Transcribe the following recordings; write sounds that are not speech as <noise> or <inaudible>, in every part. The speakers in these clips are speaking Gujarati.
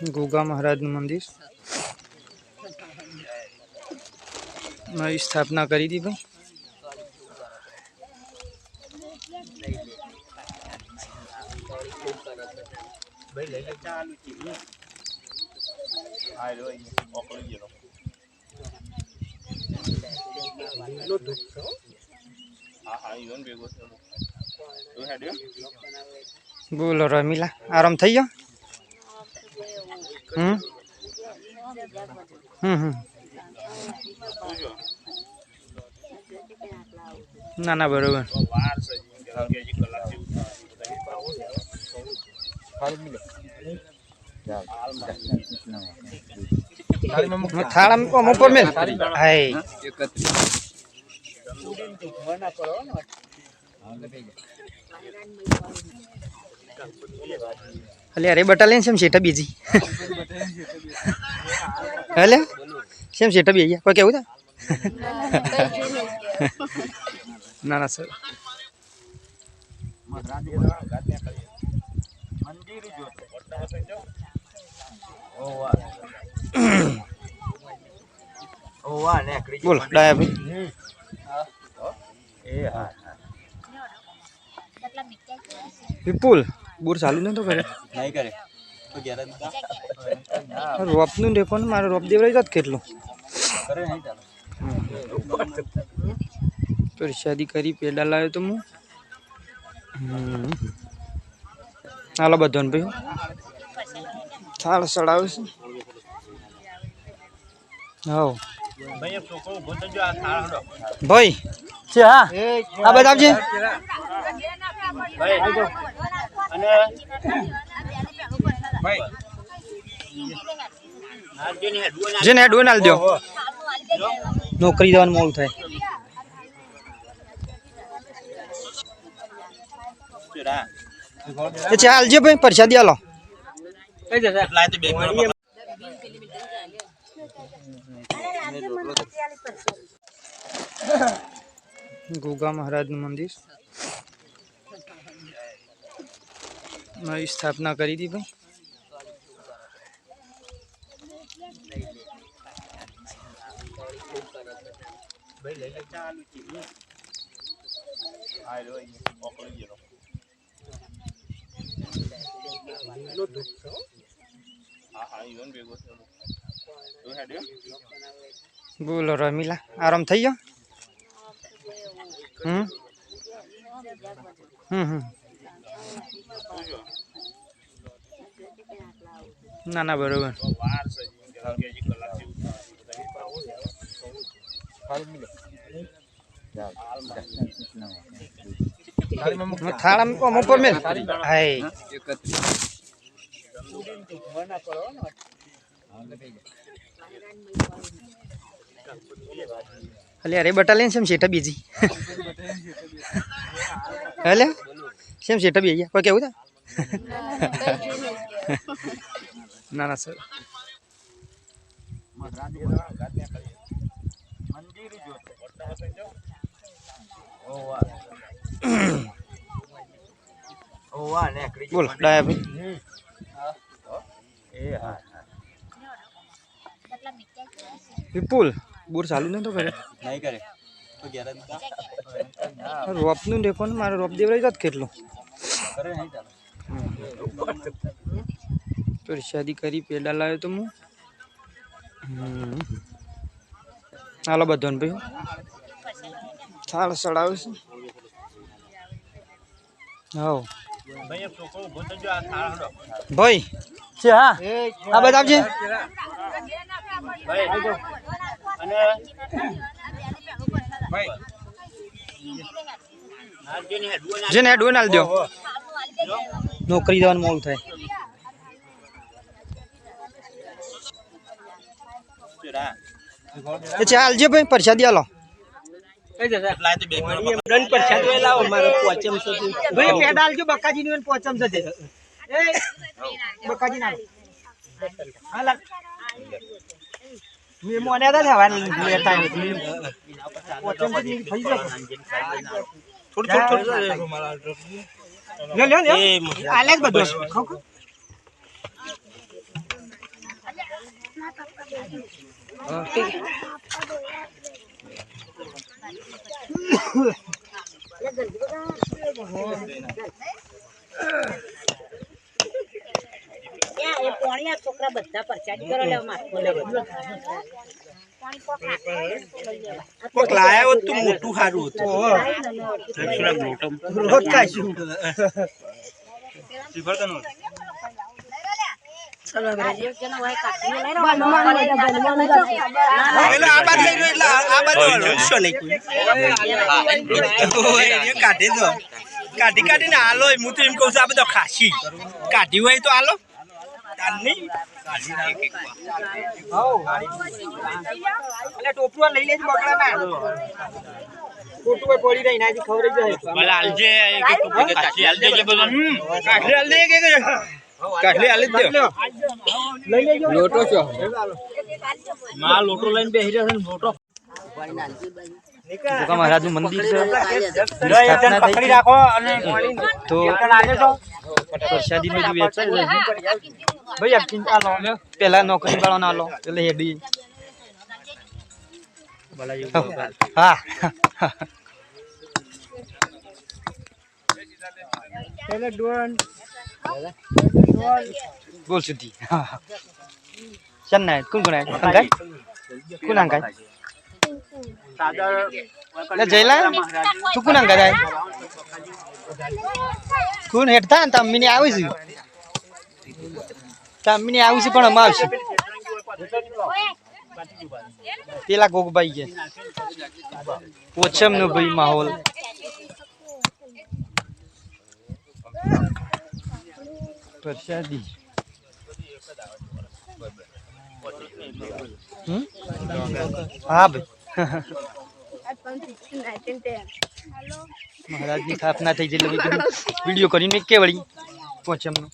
ગોગા મહારાજનું મંદિર. નવી સ્થાપના કરી હતી બોલો રમીલા આરામ થઈ ગયો? હમ? હમ હમ. ના ના બરોબર. થાળા મૂકો મેલ હાય. અલે, અરે બટાલીને સેમ શેઠા બીજી હલે સેમ શેઠા બી ગયા? કોઈ કેવું તા? ના ના, સર. બોલો, ડાયા ભાઈ. વિપુલ. બોર ચાલુ નતો કરે નહીં કરે. રોપનું દેખો ને. મારે રોપ દેવરાઈ જાત કેટલું. કરે નહીં ચાલે. તો શાદી કરી પેડા લાવ્યો તો હું. હાલો બધો ને ભાઈ. થાળ સડાવે છે. હાવ ભાઈ. એક છોકરો ઊભો થઈ ગયો આ થાળ હડો ભાઈ છે હા. આ બધા આવજે. ભાઈ અને ને હેડવું ના જેને હેડવું નાલ દો નોકરી જવાનું મોડું થાય. ચાલ જે ભાઈ પરસાદી આલો. ગોગા મહારાજ લાય તો બેગમાં ગોગા મહારાજનું મંદિર. નવી સ્થાપના કરી હતી ભાઈ બોલો રમીલા આરામ થઈ ગયો? હમ? હમ હમ. ના ના બરોબર. છે થાળા મૂકો ઉપર મેલ. હાય. અલે અરે બટાલીને સેમ શેઠા બીજી. હલે સેમ છે બી ગયા કોઈ કેવું છે? ના ના સર મંદિર જો ઓવા નેકડી બોલો ડાયા ભાઈ. એ હા વિપુલ બોર ચાલુ નતો કરે નહીં કરે. રોપનું મારો મારે રોપ દેવરાઈ જાત કેટલું? શાદી કરી પેડા લાવ્યો તો હું. હાલો બધો ને ભાઈ. થાળ સડાવે છે. હાવ ભાઈ એક છોકરો ઊભો થઈ ગયો આ થાળ હડો. ભાઈ. છે હા? આ બધા ના જેને હેડવું નાલ દો. નોકરી જવાનું મોડું થાય એ ચાલ જે ભાઈ પરસાદી આલો થોડું થોડું લે લે લે આલે જ બધું. છોકરા બધા પરચાડી કરો લેવા માથો લેવો. કોક લાયા હોત તો મોટું સારું હતું. ઓય, એ કાઢી કાઢી કાઢીને આલો હું તો એમ કઉ છું આ બધો ખાસી કાઢી હોય તો એટલે ટોપરું લઈ લેજો બકડા ના ખોટું પડી રહી નાજી ખબર જ ભલે હાલજે કાઠી હાલ દેજે બધું. કાઢી હાલ કે કાઢી હાલ દે. લઈ લેજો. લોટો છો. માં લોટો લઈને બેસી રહ્યો છે લોટો. મંદિર મહારાજનું મંદિર છે? રાખો અને તો પ્રસાદી બધું વેચાય છે ભાઈ આ ચિંતા લો. પેલા નોકરી વાળો ના લો એટલે હેડી હા. બોલ સુધી ચન ના કોણ કોણ અંગાય? કોણ તું અંગાય કોણ હેઠતા? ને આવી છે? તમ્મીને આવી છે પણ અમે આવશે. પેલા ગોગભાઈ છે. પોચમ નો ભાઈ માહોલ. પ્રસાદી. હમ? હા ભાઈ. મહારાજની સ્થાપના થઈ કીધું વીડિયો કરીને કે વળી પોચમનો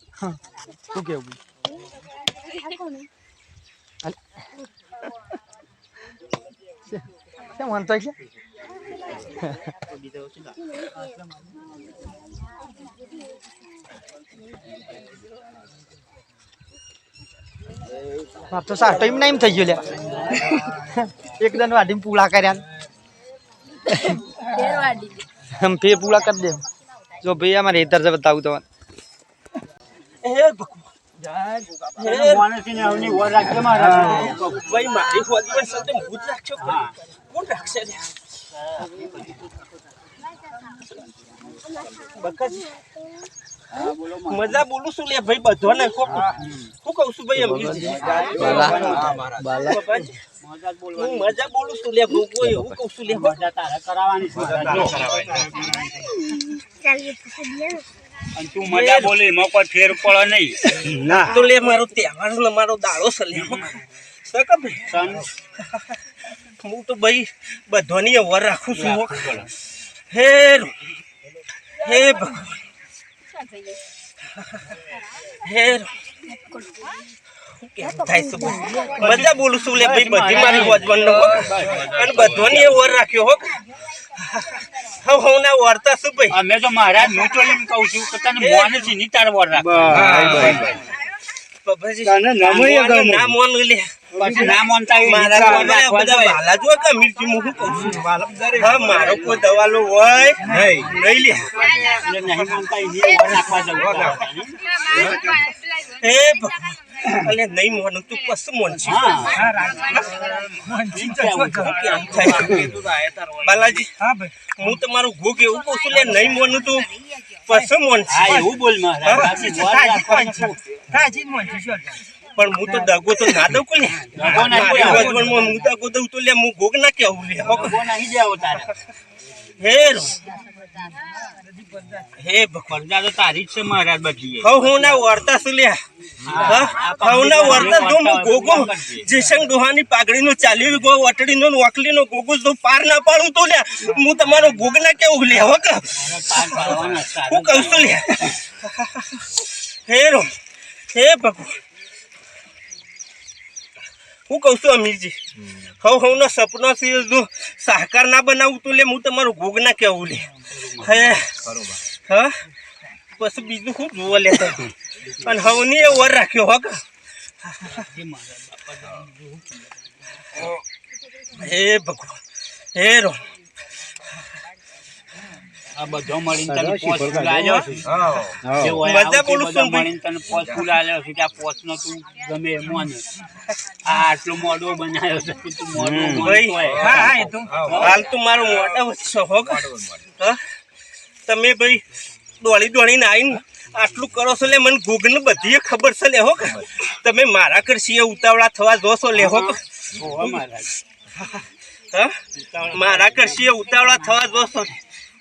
શું કેવું કેમ વાંધો છે? માર તો સાઠ ટાઈમ નાઈમ થઈ ગયો લ્યા દન વાઢીને પૂળા કર્યા આમ ફેર પૂળા કરી દે જો ભાઈ અમારે હેતર છે બતાવું તો હે ભગવાન મારી રાખશો કોણ રાખશે લે બકાજી મજા બોલું છું લે ભાઈ બધો ને કોક હું. કહું છું ભાઈ એમ હું મજા બોલું. છું લે કોઈ હું કહું છું લે મજા તારે કરાવવાની તું મજા બોલી એમાં કોઈ ફેર પડે નહીં. તો લે મારો તહેવાર ને મારો દાડો છે લે. ભાઈ? હું તો ભાઈ બધાની વર રાખું છું. હો. હે હે? મજા બોલું? છું લે ભાઈ બધી મારી વજવણ અને એ વર રાખ્યો હો. હું હું ના વરતા છું ભાઈ? અમે તો મહારાજ હું તો એમ કહું છું કે તને મોન છે ની તાર વર રાખ. બાબાજી, તને નમય મોનું નામ મોનું લે. પછી ના માનતા મારા બધા રાખવા બધા જોઈએ. વાલા જો કે મિર્ચી હું કહું? છું મારો કોઈ દવાલો હોય નહીં. નહીં લે. એટલે નહીં માનતા હોયની જવું. નહીં મોનું તું કશું મોન છે. બાલાજી હું તમારું ભોગ એવું કહું છું લે નહીં મોનું તું કશું મોન છે. એવું બોલ? પણ હું તો દગો તો ના દઉં કોઈ હું દગો દઉં તો લે હું ગોગ ના કેવું લે. હે. હે ભગવાન તો તારી જ છે મહારાજ બધી હવે હું ના વર્તા છું લ્યા? હા? હવે ના વર્તા જો હું ગોગો જેસંગ ડોહાની પાઘડીનો ચાલી ગો વટડીનો વકલીનો ગોગો જો પાર ના પાડું તો લ્યા હું તમારો ગોગ ના કેવું લે હો. હું કહું છું લ્યા. હે રો. હે ભગવાન. હું કહું છું અમીરજી, હવ હું નો સપનો છે સાહકાર ના બનાવું તો લે, હું તમારું ભોગ ના કેવું લે. હે. હા? પછી બીજું શું જોવા લેતા અને હવની એ વર રાખ્યો હક હે ભગવાન, હે રો આ બધો મળીને તને પોચ ફૂલ આલ્યો છે. જે હોય મજા આવતી બોલું છું મળીને તને પોચ ફૂલ આલ્યો છે કે આ પોચનો તું ગમે એમ માને. આ આટલો મોડો બનાવ્યો છે તું મોડો ભાઈ માનતો હોય. હાલ તો મારો મોટો વચ્ચે તમે ભાઈ દોડી દોડીને આવીને આટલું કરો છો લે મને ગોગને બધી ખબર છે લેહો તમે મારા કરશી ઉતાવળા થવા જો છો લે હો. કે હોવા મહારાજ. હા? મારા કરશી ઉતાવળા થવા છો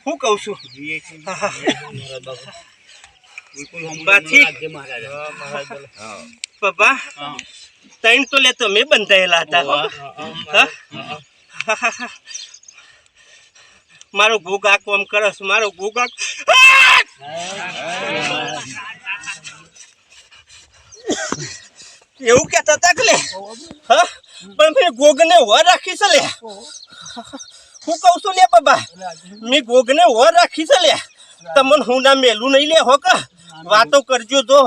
હું કહું છું. પપ્પા ત્રણ તો લે તો મેં બંધાયેલા હતા? મારો ગોગા કોમ કરસ મારો ગોગા એવું કેતા તકલે હા? પણ મેં ગોગને વર રાખી છે હું કહું છું લે બાબા મેં ગોગને વર રાખી છે લે. તમને હું ના મેલું નહીં લે હો કા. વાતો કરજો જો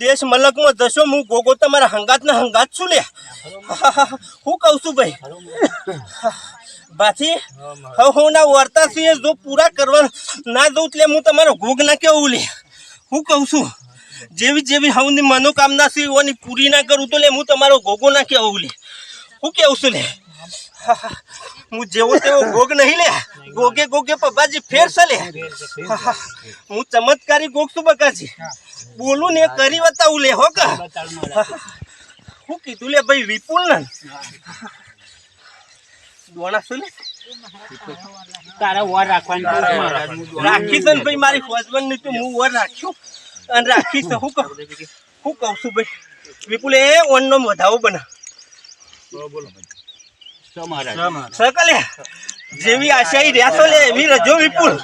દેશ મલકમાં જશો હું ગોગો તમારા હંગાત ને હંગાત છું લે. હું કહું છું ભાઈ. બાથી હવે હું ના વર્તા છીએ જો પૂરા કરવા ના દઉં એટલે હું તમારો ભોગ ના કેવું લે. હું કહું છું જેવી જેવી હવની મનોકામના છે એની પૂરી ના કરું તો લે હું તમારો ભોગો ના કેવું લે. હું કેવું છું લે? હું જેવો તેવો ગોગ નહીં લે. ગોગે ગોગે પપ્પાજી ફેર લે હું ચમત્કારી ગોગ છું બકાજી. બોલું ને કરી બતાવું લે હો કે. હું કીધું લે ભાઈ વિપુલ ને દોણા શું લે? તારા વર રાખવાની. રાખી છે ને ભાઈ મારી હસબન્ડની તો હું વર રાખ્યું અને રાખી છે હું કહું. હું કહું છું ભાઈ વિપુલ એ ઓનનો વધાવો બના બોલો મહારાજ? સકલે જેવી આશા રહ્યા છો લે એવી રજો વિપુલ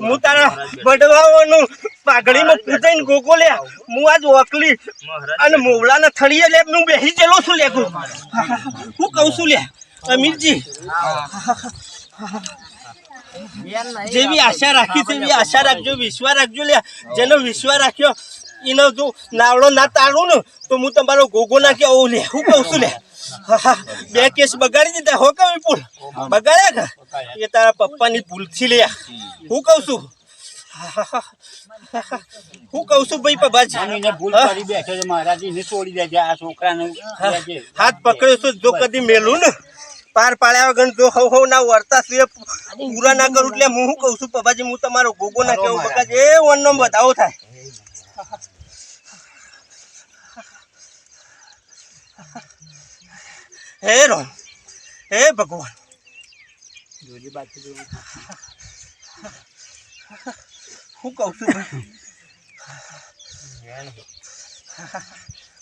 હું તારા બડવાઓનું પાઘડીમાં પૂજાઈને ગોગો લે હું આજ ઓકલી અને મોવડાના થળીએ લે હું બેસી ગયેલો છું લે હું કહું છું લે અમીરજી જેવી આશા રાખી તેવી આશા રાખજો વિશ્વાસ રાખજો લે જેનો વિશ્વાસ રાખ્યો એનો જો નાવડો ના તાળું ને તો હું તમારો ગોગો નાખ્યો કે લે હું કહું છું લે બે કેસ બગાડી દીધા. હો કે પુલ બગાડ્યા કે? એ તારા પપ્પાની ભૂલથી લે. હું કહું છું? હું કહું છું ભાઈ પપ્પાજી ભૂલ કરી બેઠો છે મહારાજ એને છોડી દેજે આ છોકરાને હાથ પકડ્યો છું જો કદી મેલું ને પાર પાડ્યા વગર જો હવ હવ ના વર્તા છે પૂરા ના કરું એટલે હું શું કહું છું પપ્પાજી હું તમારો ગોગો ના કેવું બકાજી એ વનનો બતાવો થાય. હે રોમ હે ભગવાન. જોજે બાકી જો હું કહું છું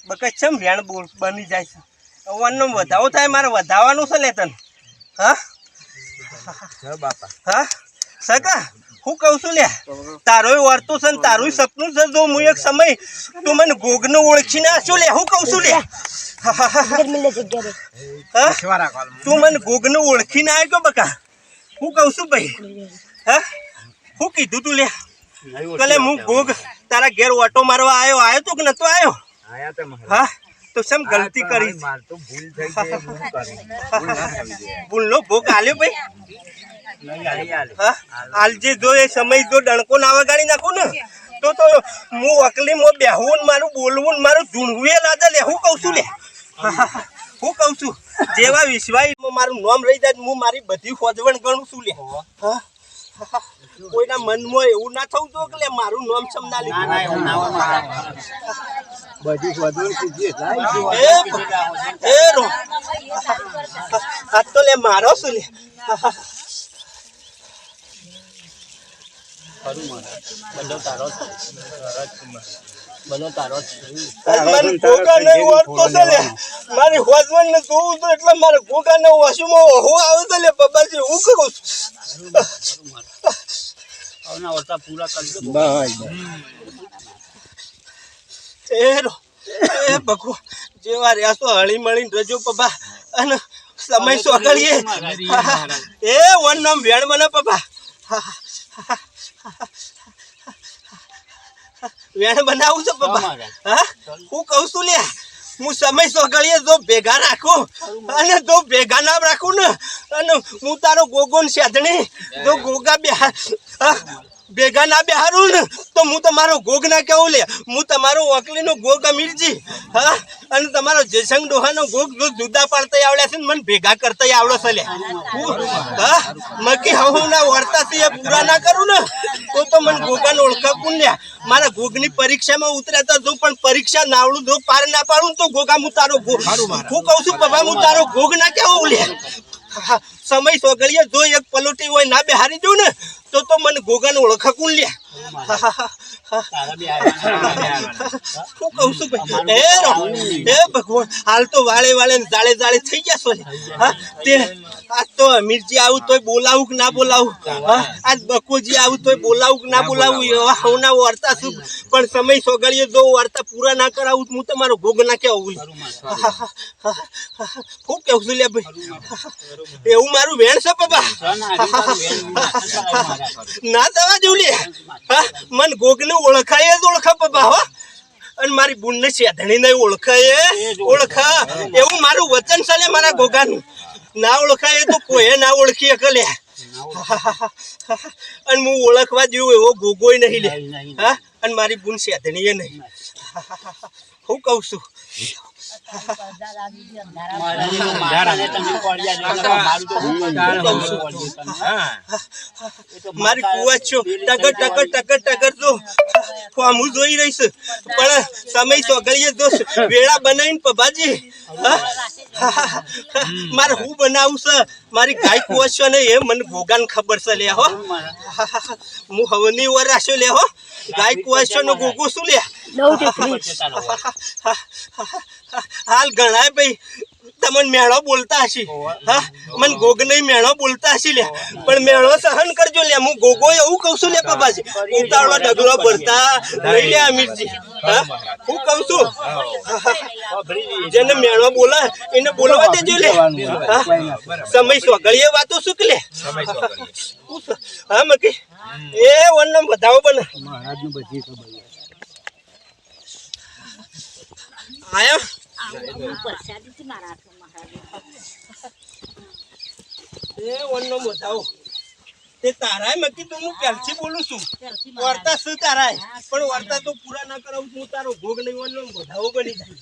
બકા ચમ વેણ બોલ બની જાય છે. અવાનનો વધાવો થાય મારે વધાવવાનું છે લે તને હા હા? સકા હું કહું છું લે. તારોય વર્તુ છે ને તારું સપનું છે જો હું એક સમય તું મને ગોગને ઓળખીને આશું લે હું કહું છું લે. તું મને ઓળખી ઓળખીને આવ્યો બકા. હું કહું છું ભાઈ. હા? હું કીધું તું લે. કલે હું ભોગ તારા ઘેર ઓટો મારવા આવ્યો આવ્યો તો કે નતો આવ્યો હા? તો શેમ ગલતી કરી? ભૂલનો ભોગ આલ્યો ભાઈ? હા? જે જો એ સમય જો ડણકો ના વગાડી નાખું ને તો તો હું અકલી મો બેહવું મારું બોલવું મારું ધૂણવું એ લાદા લે. હું કહું છું લે. હું કહું છું જેવા વિશ્વાસમાં મારું નામ રહી જાય હું મારી બધી ખોજવણ ગણું છું લે કોઈના મનમાં એવું ના થવું જોઈએ કે લે મારું નામ સમજા લીધું બધી ખોજવણ. લીધું એ રો આ તો લે મારો શું લે ખરું મહારાજ. બધો તારો છે. બધો તારો મારી ગોગા ને ઓળખતો છે લે. મારી હોજવણ ને જોવું તો એટલે મારે ગોગા ને વશુમાં હું આવે તો લે બાબાજી હું કરું? છું આવના વર્તા પૂરા કરજો એ એ ભગવાન જેવા રહ્યા તો હળી મળીને રજો પપ્પા અને સમય સોગળીએ એ વન નામ વેણ મને પપ્પા વેણ બનાવું છું પપ્પા. હા? હું કહું છું લે હું સમય સોગળીએ જો ભેગા રાખું. અને જો ભેગા ના રાખું ને અને હું તારો ગોગો ને શેધણી. જો ગોગા બે ભેગા ના બેહારું ને તો હું તમારો ગોગ ના કેવું લે. હું તમારો વકલીનો ગોગ અમીરજી હા? અને તમારો જયસંગ ડોહાનો ગોગ જો જુદા પાડતા આવડ્યા છે ને મને ભેગા કરતા આવડે છે લે. હું, મકી હું ના વર્તાથી એ પૂરા ના કરું ને તો તો મને ગોગાને ઓળખા કોણ લ્યા મારા ગોગની પરીક્ષામાં ઉતર્યા તો જો પણ પરીક્ષા નાવડું જો પાર ના પાડું તો ગોગા હું તારો ગોગ હું કહું છું બાબા હું તારો ગોગ ના કેવું લે. સમય સોગળીએ જો એક પલોટી હોય ના બે હારી દઉં ને તો તો મને ગોગાને ઓળખા કોણ લ્યા. હું કહું છું ભાઈ? હે રામ, હે ભગવાન હાલ તો વાળે વાળે ને જાળે જાળે થઈ ગયા છો. હા તે આજ તો અમીરજી આવું તોય બોલાવું કે ના બોલાવું? હા આજ બકોજી આવું તોય બોલાવું કે ના બોલાવું? એવા હવના વાર્તા છું પણ સમય સોગળીએ જો વાર્તા પૂરા ના કરાવું તો હું તમારો ભોગ ના કેવું હું કેવું છું લે ભાઈ? એવું મારું વેણ છે, પપ્પા? ના થવા જેવું હા, મન ગોગને ઓળખાય જ ઓળખા, પપ્પા, હો. અને મારી બુનને શેધણી નહીં ઓળખાય. ઓળખા. એવું મારું વચન છે લે મારા ગોગાનું. ના ઓળખાય તો કોઈ ના ઓળખી શકે અને હું ઓળખવા જેવું એવો ગોગોય નહીં લે. હા, અને મારી બુન શેધણીએ નહીં. હું કહું છું. મારું. મારી કુવાચો ટકર ટકર ટકર ટકર તો હું જોઈ રહીશ. પણ સમય સોગળીએ દોસ્ત વેળા બનાવીને પભાજી. હા? મારે હું બનાવું છે મારી ગાય કુવાચો ને એ મને ભોગાન ખબર છે લે હો. હું હવની ઓર રાખ્યો લે હો. ગાય કુવાચો નો ગોગો શું લે? <laughs> હાલ ઘણા ભાઈ. તમને મેળો બોલતા હશી. હા? મને ગોગ નહીં મેળો બોલતા હશી લે પણ મેળો સહન કરજો લે હું ગોગો એવું કહું છું લે બાબા છે ઉતાળો ડગલો ભરતા નહીં લે અમીરજી. હા હું? કહું છું. જેને મેળો બોલે એને બોલવા દેજો લે? સમય સોગળીએ વાતો શું કે લે હા મકી એ વનમ બતાવો બને આયા? પરસાદીથી મારા તે તારાય મકી તો હું પહેલથી બોલું છું વાર્તા શું તારાય પણ વર્તા તો પૂરા ના કરાવું હું તારો ભોગ નહીં વનનો બધાઓ બની જાય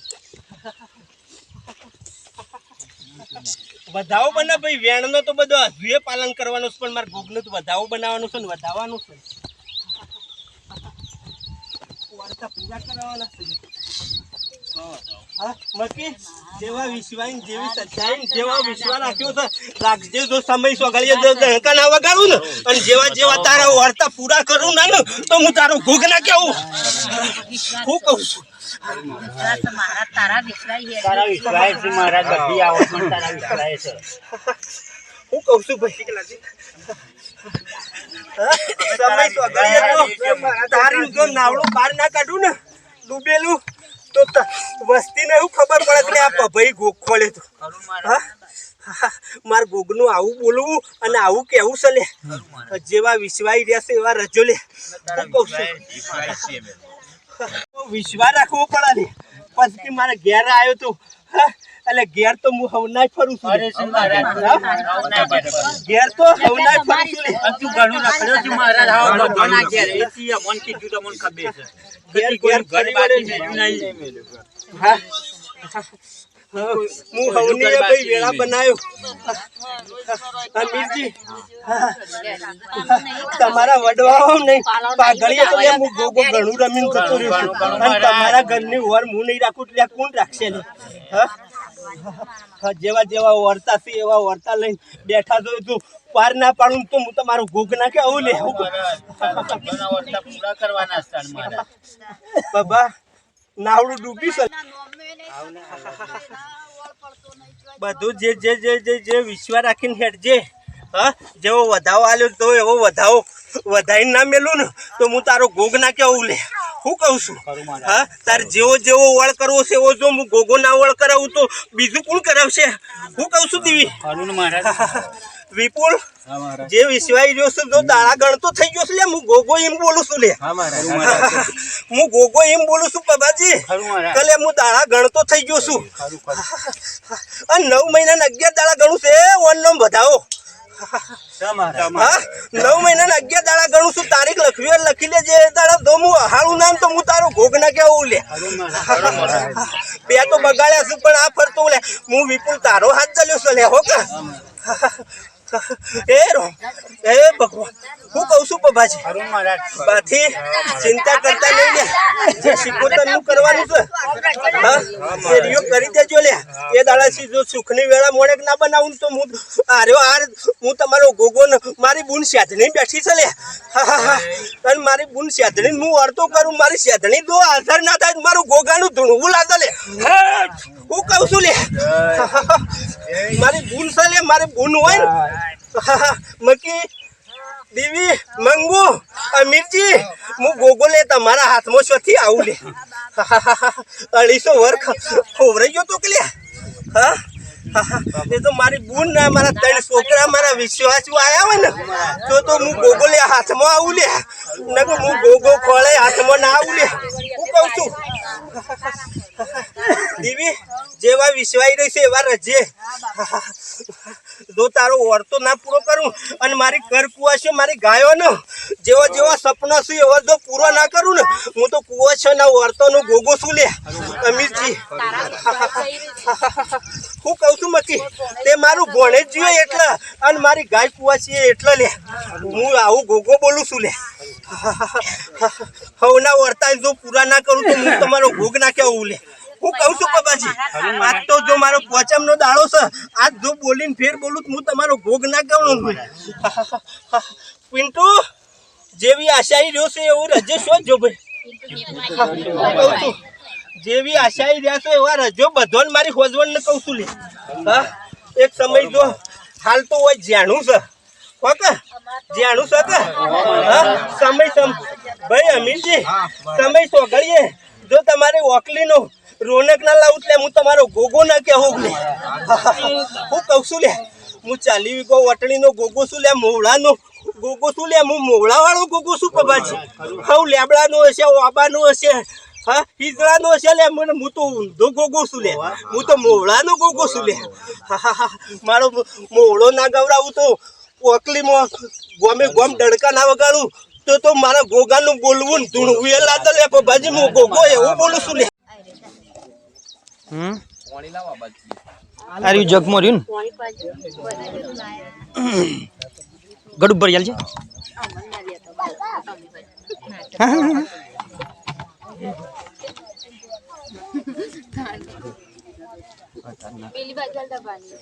વધાવો બના ભાઈ વેણનો તો બધો હજુએ પાલન કરવાનું છે પણ મારે ભોગનું તો વધાવો બનાવવાનું છે ને વધાવવાનું છે પૂરા કરવાના છે. મકી જેવા વિશ્વાસ જેવી સચ્ચાઈ, જેવા વિશ્વાસ રાખ્યો રાખજે જો સમય સોગાળીએ, જો દણકા ના વગાડું ને, અને જેવા જેવા તારા વાર્તા પૂરા કરું ના તો હું તારો ભૂખ ના કેવું? હું કહું છું. તારા વિશ્વાય છે હું કહું છું ભાઈ. સમય સોગળીએ તારી જો નાવડું બહાર ના કાઢું ને, ડૂબેલું. તો વસ્તીને એવું ખબર પડે કે આ ભાઈ ગોગ ખોલે તો? હા? માર ગોગનું આવું બોલવું અને આવું કેવું છે લે જેવા વિશ્વાસ રહેશે એવા રજો લે. હું કહું છું. વિશ્વાસ રાખવો પડે ને. પછી મારે ઘેર આવ્યો તો એટલે ઘેર તો હું હવનાય ફરું છું અરે શું. ઘેર તો હવનાય ફરું છું લે. અને તું ઘણું રખડ્યો છું મહારાજ. આવો ના ઘેર. એથી મન કી તો મન ખબર છે. ઘેર કોઈ ઘેર ઘર બાકી મેલ્યું નહીં હા. હું હવની ભાઈ વેળા બનાવ્યો અમીરજી તમારા વડવાઓ નહીં. પાઘડીએ તો હું ગોગો ઘણું રમીને જતો રહ્યો છું. અને તમારા ઘરની ઓર હું નહીં રાખું એટલે કોણ રાખશે ને? હા? જેવા જેવા વર્તા છે એવા વર્તા લઈને બેઠા જો તું પાર ના પાડું તો હું તમારું ગોગ નાખે આવું લે બાબા નાવડું ડૂબી છે બધું જે જે જે જે જે વિશ્વાસ રાખીને હેડજે હા જેવો વધાવો આલ્યો તો એવો વધાવો વધાઈને ના મેલું ને તો હું તારો ગોગ ના કેવું લે? હું કહું છું? હા? તારે જેવો જેવો વળ કરવો છે એવો જો હું ગોગો ના વળ કરાવું તો બીજું કોણ કરાવશે? હું કહું છું દીવી. ને વિપુલ જે વિશ્વાઈ રહ્યો છે જો દાડા ગણતો થઈ ગયો છે લે હું ગોગો એમ બોલું છું લે. હું ગોગો એમ બોલું છું બાબાજી. કલે હું દાળા ગણતો થઈ ગયો છું. અને નવ મહિનાના અગિયાર દાડા ગણું છે ઓન નમ વધાવો. નવ મહિનાના અગિયાર દાડા ગણું છું. તારીખ લખવી લખી લેજે. એ દાડા તો હું હારું નામ તો હું તારો ભોગ ના કેવું લે બે તો બગાડ્યા છું પણ આ ફરતું લે હું વિપુલ તારો હાથ ચાલ્યો છે લે હો કે. <laughs> એ રો. એ ભગવાન. હું કહું છું પભાજી ખરું બાથી ચિંતા કરતા નહીં લે જે શીખોતરનું કરવાનું છે હા એ રિયો કરી દેજો લે. એ દાડાથી જો સુખની વેળા મોડેક ના બનાવું તો હું આર્યો આર હું તમારો ગોગો મારી બુન સાધણી બેઠી છે લે. હા, હા, હા. અને મારી બુન સાધણી હું અડતો કરું મારી સાધણી દો આધાર ના થાય મારું ગોગાનું ધૂણવું લાગે લે. હા, કહું છું લે. મારી બુન છે લે મારી બુન હોય ને. <laughs> મકી, દેવી, મંગુ, અમીરજી, હું ગોગોલે તમારા હાથમાં શોથી આવું લે. <laughs> અઢીસો વર ખોવરાઈ ગયો તો કે હા? એ તો મારી બૂન ના મારા ત્રણ છોકરા મારા વિશ્વાસુ આયા હોય ને, તો તો હું ગોગો લે, હાથમાં આવું લે. નકર હું ગોગો ખોળે, હાથમાં ના આવું લે. હું કહું છું, દીવી, જેવા વિશ્વાઈ રહી છે, એવા રજે. જો તારો વર્તો ના પૂરો કરું, અને મારી ઘર કુવા છે મારી ગાયોનો જેવો જેવો સપનો છું, એવો જો પૂરો ના કરું ને, હું તો કુવાશો ના વર્તોનો ગોગો છું લે? અમીરજી. હું કહું છું નથી તે મારું ભણે જ જોઈએ એટલે. અને મારી ગાય કુવાશી એટલા લે. હું આવું ગોગો બોલું છું લે. હવના વર્તા જો પૂરા ના કરું તો હું તમારો ભોગ ના કેવું લે. હું કહું છું બાબાજી આજ તો જો મારો પોચમ નો દાડો છે, આજ જો બોલીને ફેર બોલું હું તમારો ભોગ ના કહું પિન્ટુ, જેવી આશાઈ રહ્યો છે એવું રજે શું જો ભાઈ કહું છું. જેવી આશાઈ રહ્યા છો એવા રજો બધો મારી હોજવણ ને કહું છું લે. હા? એક સમય જો, હાલ તો હોય જાણું છે. ઓકે જાણું છે કે? હા? સમય સમ ભાઈ અમીરજી સમય સોગળીએ. જો તમારી ઓકલીનો રોનક ના લાવું એટલે હું તમારો ગોગો ના કહેવું લે હું કહું છું લે, હું ચાલી વીઘો વટણીનો ગોગો છું લે, મોવડાનો ગોગો છું લે, હું મોવડા વાળો ગોગો છું પબાજી હવ લેબડાનો હશે વાબાનો હશે હા હિજડાનો છે લે મને હું તો ઊંધો ગોગો છું લે. હું તો મોવડાનો ગોગો છું લે. હા, હા, હા. મારો મોવડો ના ગવડાવું તો ઓકલીમાં ગોમે ગોમ ડડકા ના વગાડું તો તો મારા ગોગાનું બોલવું ને ધૂણવું એ લાદ લે ભાજી હું ગોગો એવું બોલું છું લે. હમ? આ રહ્યું જગમાં રહ્યું ને? ગડું ભરી છે પેલી બાજુ દબાની